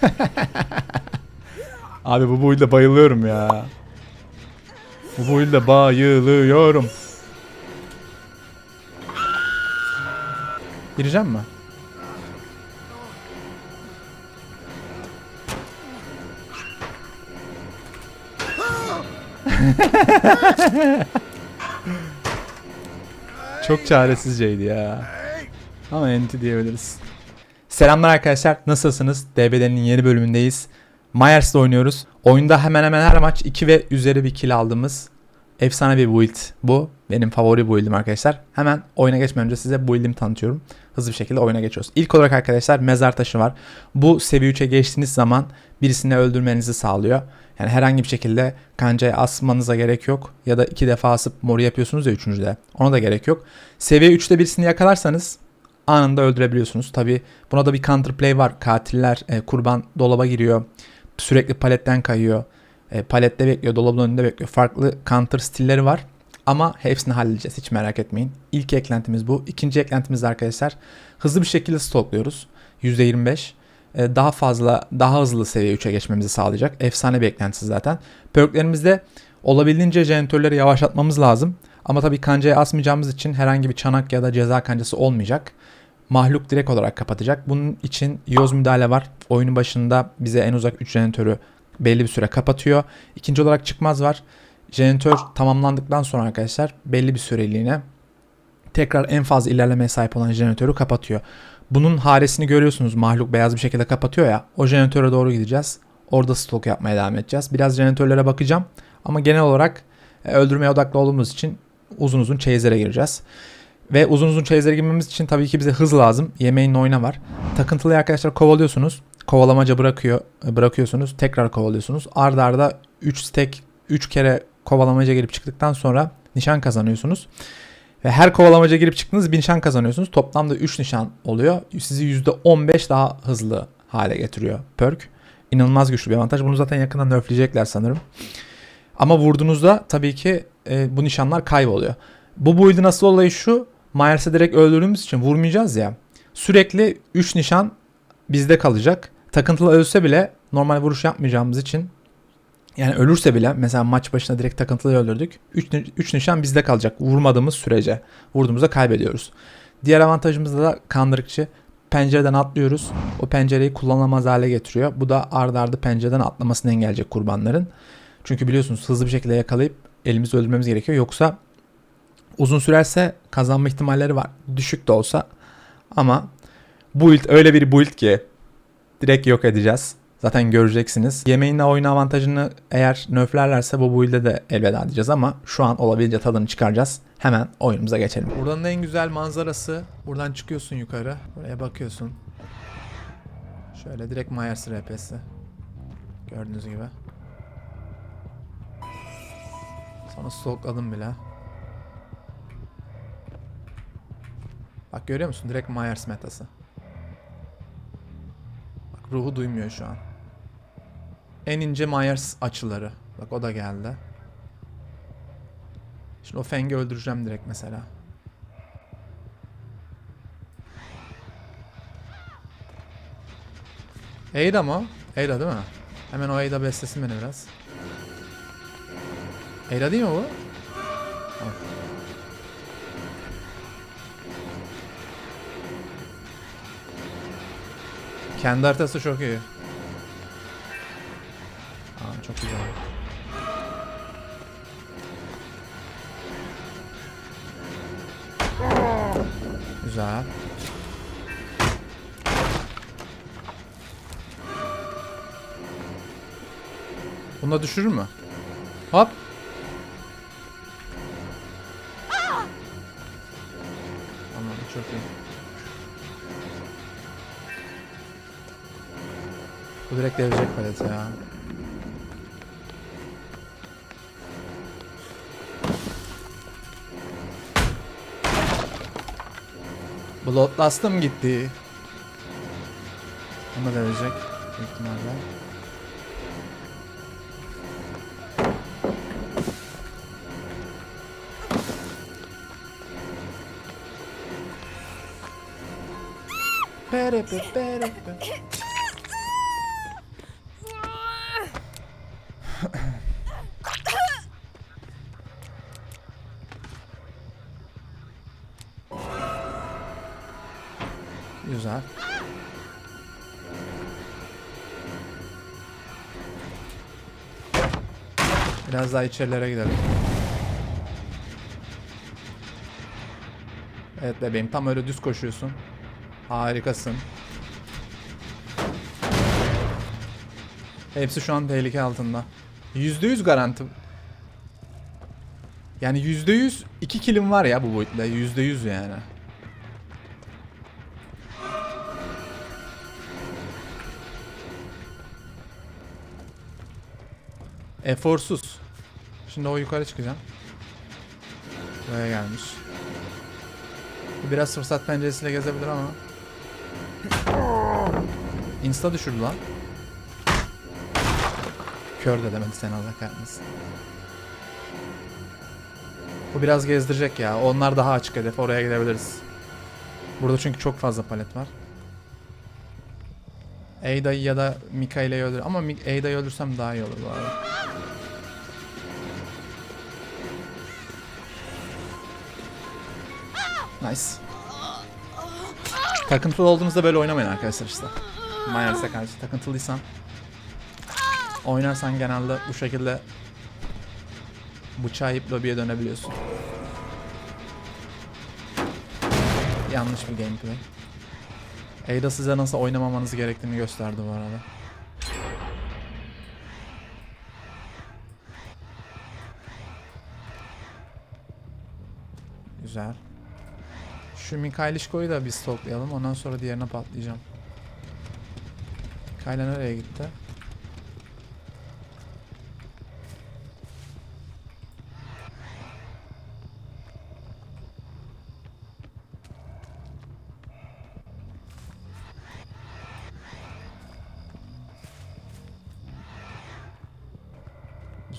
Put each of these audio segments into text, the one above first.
Abi bu build'e bayılıyorum ya. Bu build'e bayılıyorum. Gireceğim mi? Çok çaresizceydi ya. Ama enti diyebiliriz. Selamlar arkadaşlar. Nasılsınız? DBD'nin yeni bölümündeyiz. Myers'la oynuyoruz. Oyunda hemen hemen her maç 2 ve üzeri bir kill aldığımız efsane bir build bu. Benim favori build'im arkadaşlar. Hemen oyuna geçmeden önce size build'imi tanıtıyorum. Hızlı bir şekilde oyuna geçiyoruz. İlk olarak arkadaşlar mezar taşı var. Bu seviye 3'e geçtiğiniz zaman birisini öldürmenizi sağlıyor. Yani herhangi bir şekilde kancaya asmanıza gerek yok. Ya da iki defa asıp moru yapıyorsunuz ya üçüncüde. Ona da gerek yok. Seviye 3'te birisini yakalarsanız anında öldürebiliyorsunuz. Tabi buna da bir counterplay var. Katiller e, kurban dolaba giriyor. Sürekli paletten kayıyor. E, palette bekliyor, dolabın önünde bekliyor. Farklı counter stilleri var. Ama hepsini halledeceğiz. Hiç merak etmeyin. İlk eklentimiz bu. İkinci eklentimiz arkadaşlar hızlı bir şekilde stokluyoruz. %25 e, daha fazla, daha hızlı seviye 3'e geçmemizi sağlayacak. Efsane bir eklentisi zaten. Perklerimizde olabildiğince jeneratörleri yavaşlatmamız lazım. Ama tabii kancaya asmayacağımız için herhangi bir çanak ya da ceza kancası olmayacak. Mahluk direkt olarak kapatacak. Bunun için yoz müdahale var. Oyunun başında bize en uzak 3 jeneratörü belli bir süre kapatıyor. İkinci olarak çıkmaz var. Jeneratör tamamlandıktan sonra arkadaşlar belli bir süreliğine tekrar en fazla ilerlemeye sahip olan jeneratörü kapatıyor. Bunun haresini görüyorsunuz. Mahluk beyaz bir şekilde kapatıyor ya. O jeneratöre doğru gideceğiz. Orada stok yapmaya devam edeceğiz. Biraz jeneratörlere bakacağım. Ama genel olarak e, öldürmeye odaklı olduğumuz için uzun uzun çeyizlere gireceğiz. Ve uzun uzun çeyizlere girmemiz için tabii ki bize hız lazım. Yemeğin oyna var. Takıntılı arkadaşlar kovalıyorsunuz. Kovalamaca bırakıyor, bırakıyorsunuz. Tekrar kovalıyorsunuz. Arda arda 3 stack 3 kere kovalamaca girip çıktıktan sonra nişan kazanıyorsunuz. Ve her kovalamaca girip çıktığınız bir nişan kazanıyorsunuz. Toplamda 3 nişan oluyor. Sizi %15 daha hızlı hale getiriyor perk. İnanılmaz güçlü bir avantaj. Bunu zaten yakında nerfleyecekler sanırım. Ama vurduğunuzda tabii ki e, bu nişanlar kayboluyor. Bu build'in asıl olayı şu. Myers'e direkt öldürdüğümüz için vurmayacağız ya. Sürekli 3 nişan bizde kalacak. Takıntılı ölse bile normal vuruş yapmayacağımız için yani ölürse bile mesela maç başına direkt takıntılı öldürdük. 3 nişan bizde kalacak vurmadığımız sürece. Vurduğumuzda kaybediyoruz. Diğer avantajımız da kandırıkçı. Pencereden atlıyoruz. O pencereyi kullanılamaz hale getiriyor. Bu da ardı ardı pencereden atlamasını engelleyecek kurbanların. Çünkü biliyorsunuz hızlı bir şekilde yakalayıp elimizi öldürmemiz gerekiyor. Yoksa uzun sürerse kazanma ihtimalleri var. Düşük de olsa. Ama build öyle bir build ki direkt yok edeceğiz. Zaten göreceksiniz. Yemeğinle oyun avantajını eğer nerflerlerse bu build'e de elveda edeceğiz ama şu an olabildiğince tadını çıkaracağız. Hemen oyunumuza geçelim. Buradan en güzel manzarası. Buradan çıkıyorsun yukarı. Buraya bakıyorsun. Şöyle direkt Myers RP'si. Gördüğünüz gibi. Sonra stalkladım bile. Bak görüyor musun? Direkt Myers metası. Bak ruhu duymuyor şu an. En ince Myers açıları. Bak o da geldi. Şimdi o Feng'i öldüreceğim direkt mesela. Ada mı? Ada değil mi? Hemen o Ada beslesin beni biraz. Ada değil mi bu? Kendi haritası çok iyi. Aa, çok güzel. Güzel. Bunda düşürür mü? Hop. Direkt devirecek palet ya. Bloodlust'ım gitti. Da devirecek. Büyük ihtimalle. Pere pe Güzel. Biraz daha içerilere gidelim. Evet bebeğim tam öyle düz koşuyorsun. Harikasın. Hepsi şu an tehlike altında. %100 garanti. Yani %100 2 kilim var ya bu boyutta. %100 yani. Eforsuz. Şimdi o yukarı çıkacağım. Buraya gelmiş. Biraz fırsat penceresiyle gezebilir ama. Insta düşürdü lan. Kör de demedi sen Allah kahretmesin. Bu biraz gezdirecek ya. Onlar daha açık hedef. Oraya gidebiliriz. Burada çünkü çok fazla palet var. Ada'yı ya da Mikael'i öldür. Ama Ada'yı öldürsem daha iyi olur bu arada. Nice. Takıntılı olduğunuzda böyle oynamayın arkadaşlar işte. Myers'e karşı takıntılıysan oynarsan genelde bu şekilde bıçağı yiyip lobiye dönebiliyorsun. Yanlış bir gameplay. Ada size nasıl oynamamanız gerektiğini gösterdi bu arada. Güzel. Şu Mikhailishko'yu da bir stoklayalım. Ondan sonra diğerine patlayacağım. Kayla nereye gitti?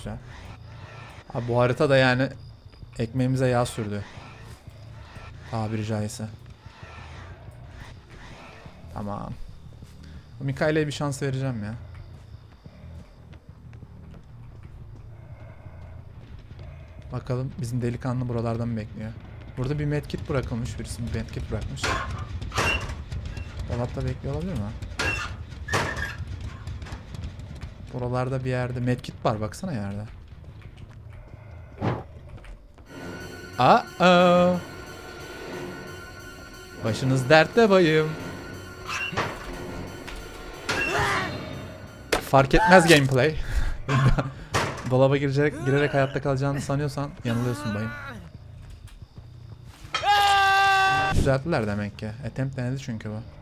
Güzel. Abi bu harita da yani ekmeğimize yağ sürdü. Tabiri caizse. Tamam. Mikael'e bir şans vereceğim ya. Bakalım bizim delikanlı buralardan mı bekliyor? Burada bir medkit bırakılmış. Birisi bir medkit bırakmış. Dolapta bekliyor olabilir mi? Buralarda bir yerde medkit var baksana yerde. Aa. Başınız dertte bayım. Fark etmez gameplay. Dolaba girecek, girerek hayatta kalacağını sanıyorsan yanılıyorsun bayım. Düzelttiler demek ki. Attempt denedi çünkü bu.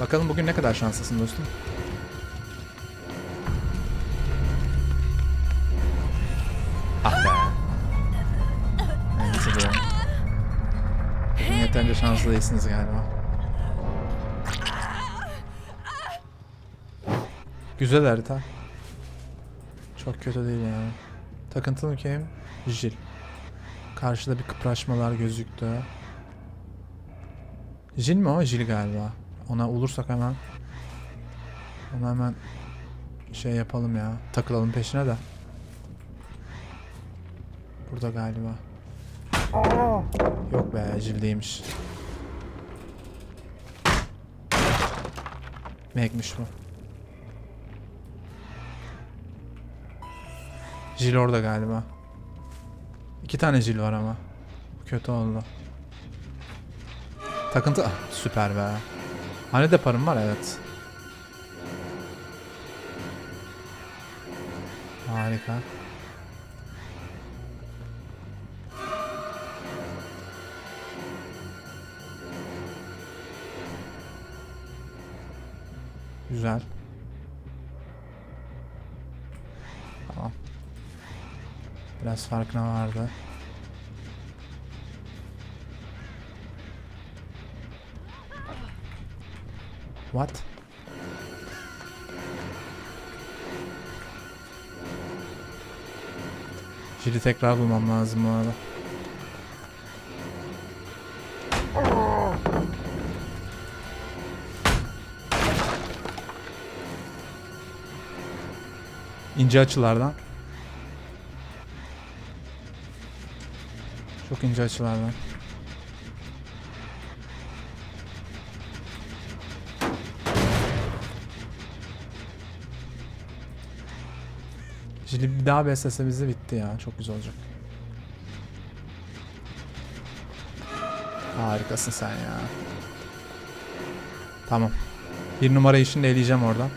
Bakalım bugün ne kadar şanslısın dostum. Ah be. Neyse be. Bugün yeterince şanslı değilsiniz galiba. Güzel harita. Çok kötü değil yani. Takıntılı kim? Jil. Karşıda bir kıpraşmalar gözüktü. Jil mi o? Jil galiba. Ona olursak hemen. Ona hemen şey yapalım ya. Takılalım peşine de. Burada galiba. Yok be Jil değilmiş. Meg'miş bu. Jil orada galiba. İki tane Jil var ama. Kötü oldu. Takıntı... Ah, süper be. Hani deparım var evet. Harika. Güzel. Tamam. Biraz farkına vardı. What? Jiri tekrar bulmam lazım bu arada. İnce açılardan. Çok ince açılardan. Jilly bir daha beslese bizi bitti ya. Çok güzel olacak. Harikasın sen ya. Tamam. Bir numara işini de eleyeceğim oradan.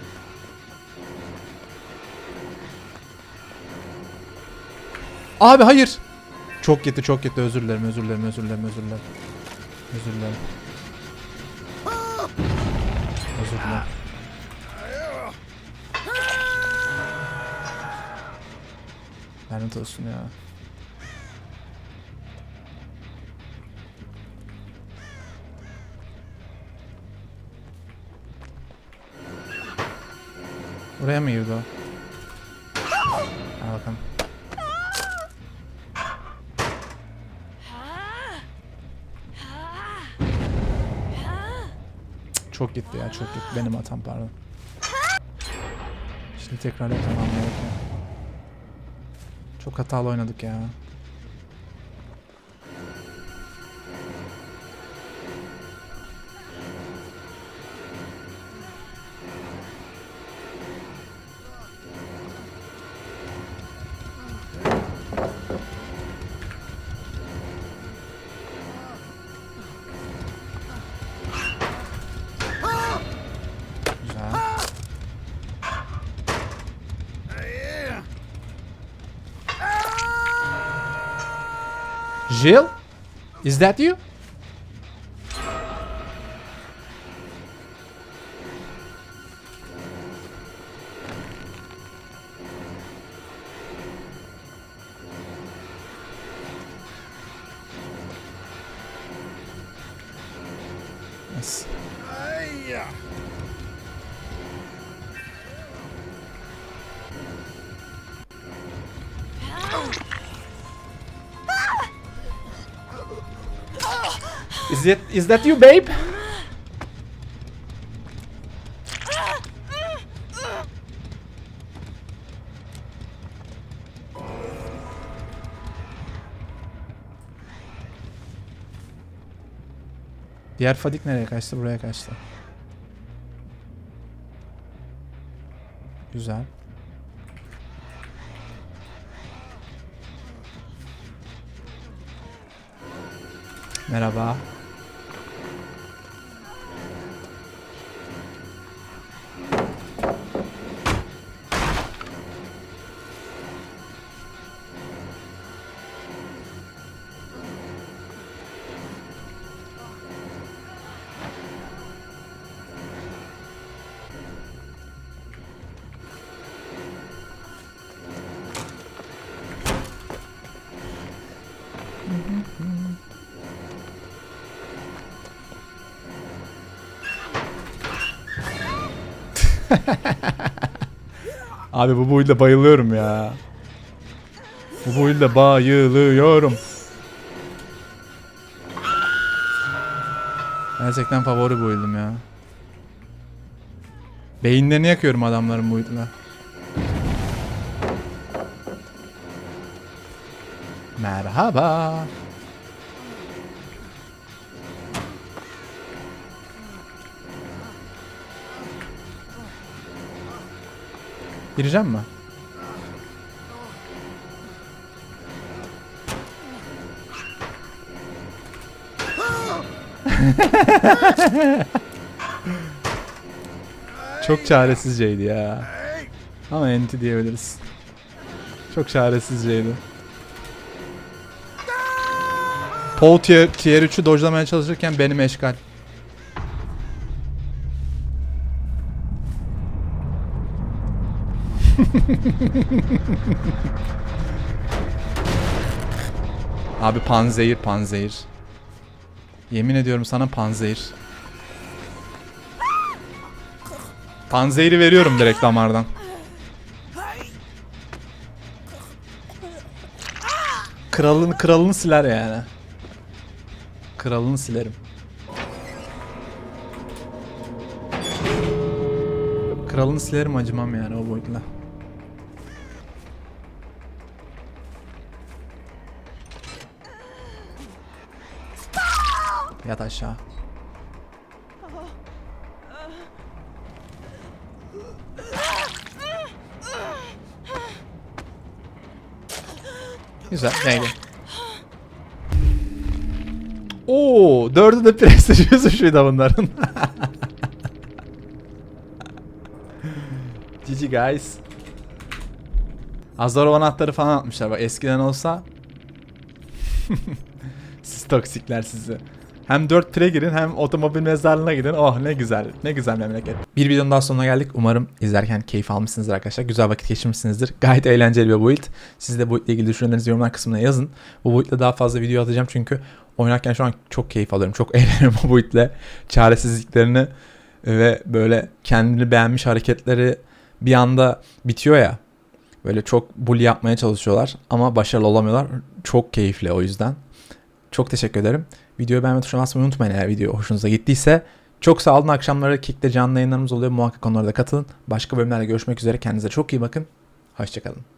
Abi hayır. Çok gitti çok gitti özür dilerim özür dilerim özür dilerim özür dilerim. Özür dilerim. Özür dilerim. Lanet olsun ya. Oraya mı girdi o? Al bakalım. Çok gitti ya çok gitti. Benim hatam pardon. Şimdi tekrar yapmam gerekiyor. Çok hatalı oynadık ya. Jill? Is that you? Yes. Is it is that you, babe? Diğer Fadik nereye kaçtı? Buraya kaçtı. Güzel. Merhaba. Abi bu build'e bayılıyorum ya. Bu build'e bayılıyorum. Gerçekten favori build'im ya. Beyinlerini yakıyorum adamların bu build'le. Merhaba. Gireceğim mi? Çok çaresizceydi ya. Ama enti diyebiliriz. Çok çaresizceydi. Paul tier, tier 3'ü dojlamaya çalışırken benim eşgal. Abi panzehir panzehir. Yemin ediyorum sana panzehir. Panzehiri veriyorum direkt damardan. Kralını kralını siler yani. Kralını silerim. Kralını silerim acımam yani o boyutla. Yat aşağı. Güzel. Gel. Oo, dördü de prestij şuydu bunların. GG guys. Azarov anahtarı falan atmışlar. Bak eskiden olsa siz toksikler sizi. Hem 4 pire girin hem otomobil mezarlığına gidin. Oh ne güzel. Ne güzel memleket. Bir videonun daha sonuna geldik. Umarım izlerken keyif almışsınızdır arkadaşlar. Güzel vakit geçirmişsinizdir. Gayet eğlenceli bir build. Siz de bu build ile ilgili düşüncelerinizi yorumlar kısmına yazın. Bu build daha fazla video atacağım çünkü oynarken şu an çok keyif alıyorum. Çok eğleniyorum bu build ile. Çaresizliklerini ve böyle kendini beğenmiş hareketleri bir anda bitiyor ya. Böyle çok bully yapmaya çalışıyorlar ama başarılı olamıyorlar. Çok keyifli o yüzden. Çok teşekkür ederim. Videoyu beğenmeyi tuşuna basmayı unutmayın eğer video hoşunuza gittiyse. Çok sağ olun. Akşamları Kick'te canlı yayınlarımız oluyor. Muhakkak onlara da katılın. Başka bölümlerde görüşmek üzere. Kendinize çok iyi bakın. Hoşçakalın.